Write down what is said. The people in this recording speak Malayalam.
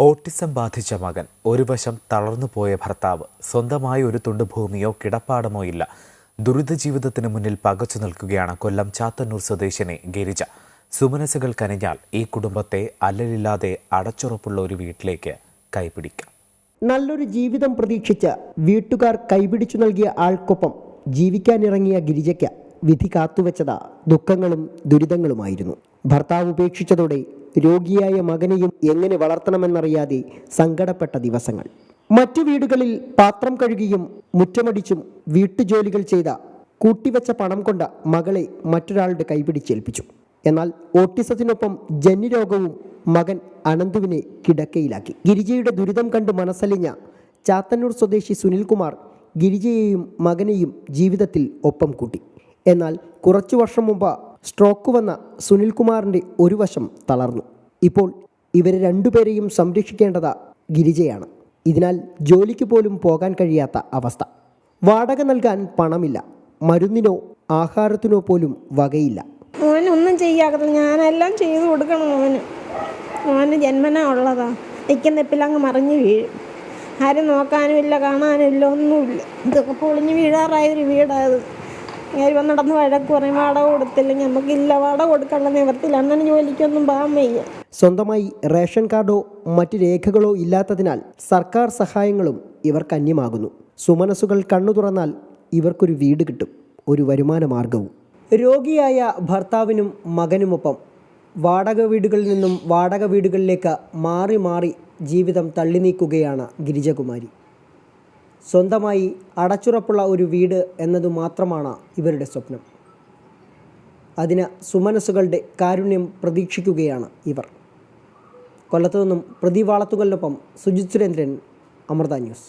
ഓട്ടിസം ബാധിച്ച മകൻ ഒരു വശം തളർന്നുപോയ ഭർത്താവ് സ്വന്തമായി ഒരു തുണ്ട് ഭൂമിയോ കിടപ്പാടമോ ഇല്ല. ദുരിത ജീവിതത്തിന് മുന്നിൽ പകച്ചു നിൽക്കുകയാണ് കൊല്ലം ചാത്തന്നൂർ സ്വദേശിനി ഗിരിജ. സുമനസുകൾ കനിഞ്ഞാൽ ഈ കുടുംബത്തെ അല്ലലില്ലാതെ അടച്ചുറപ്പുള്ള ഒരു വീട്ടിലേക്ക് കൈപിടിക്കാം. നല്ലൊരു ജീവിതം പ്രതീക്ഷിച്ച് വീട്ടുകാർ കൈപിടിച്ചു നൽകിയ ആൾക്കൊപ്പം ജീവിക്കാനിറങ്ങിയ ഗിരിജയ്ക്ക് വിധി കാത്തുവച്ചത് ദുഃഖങ്ങളും ദുരിതങ്ങളുമായിരുന്നു. ഭർത്താവ് ഉപേക്ഷിച്ചതോടെ രോഗിയായ മകനെയും എങ്ങനെ വളർത്തണമെന്നറിയാതെ സങ്കടപ്പെട്ട ദിവസങ്ങൾ. മറ്റു വീടുകളിൽ പാത്രം കഴുകിയും മുറ്റമടിച്ചും വീട്ടുജോലികൾ ചെയ്ത കൂട്ടിവെച്ച പണം കൊണ്ട മകളെ മറ്റൊരാളുടെ കൈപിടിച്ചേൽപ്പിച്ചു. എന്നാൽ ഓട്ടിസത്തിനൊപ്പം ജന്യരോഗവും മകൻ അനന്തുവിനെ കിടക്കയിലാക്കി. ഗിരിജയുടെ ദുരിതം കണ്ട് മനസ്സലിഞ്ഞ ചാത്തന്നൂർ സ്വദേശി സുനിൽകുമാർ ഗിരിജയെയും മകനെയും ജീവിതത്തിൽ ഒപ്പം കൂട്ടി. എന്നാൽ കുറച്ചു വർഷം മുമ്പ് സ്ട്രോക്ക് വന്ന സുനിൽകുമാറിന്റെ ഒരു വശം തളർന്നു. ഇപ്പോൾ ഇവരെ രണ്ടുപേരെയും സംരക്ഷിക്കേണ്ടത് ഗിരിജയാണ്. ഇതിനാൽ ജോലിക്ക് പോലും പോകാൻ കഴിയാത്ത അവസ്ഥ. വാടക നൽകാൻ പണമില്ല. മരുന്നിനോ ആഹാരത്തിനോ പോലും വകയില്ല. അവനൊന്നും ചെയ്യാകത്തില്ല. ഞാനെല്ലാം ചെയ്തു കൊടുക്കണം അവന് അവന് ജന്മനാ ഉള്ളതാ. നിൽക്കുന്ന അങ്ങ് മറിഞ്ഞ് വീഴും. ആരും നോക്കാനും ഇല്ല കാണാനും ഇല്ല ഒന്നുമില്ല. ഇതൊക്കെ പൊളിഞ്ഞ് വീഴാറായ ഒരു വീടായത് വന്ന് നടന്ന് വഴക്ക് പറയും വാടക കൊടുത്തില്ലെങ്കിൽ നമുക്കില്ല വാടക കൊടുക്കാനുള്ള നിവർത്തില്ല അണ്ണന് ജോലിക്കൊന്നും പോകാൻ വയ്യ. സ്വന്തമായി റേഷൻ കാർഡോ മറ്റ് രേഖകളോ ഇല്ലാത്തതിനാൽ സർക്കാർ സഹായങ്ങളും ഇവർക്ക് അന്യമാകുന്നു. സുമനസുകൾ കണ്ണു തുറന്നാൽ ഇവർക്കൊരു വീട് കിട്ടും ഒരു വരുമാന മാർഗവും രോഗിയായ ഭർത്താവിനും മകനുമൊപ്പം വാടക വീടുകളിൽ നിന്നും വാടക വീടുകളിലേക്ക് മാറി മാറി ജീവിതം തള്ളി നീക്കുകയാണ് ഗിരിജകുമാരി. സ്വന്തമായി അടച്ചുറപ്പുള്ള ഒരു വീട് എന്നതു മാത്രമാണ് ഇവരുടെ സ്വപ്നം. അതിന് സുമനസ്സുകളുടെ കാരുണ്യം പ്രതീക്ഷിക്കുകയാണ് ഇവർ. കൊല്ലത്തു നിന്നും പ്രതിവാളത്തുകളിനൊപ്പം സുജിത് സുരേന്ദ്രൻ അമൃത ന്യൂസ്.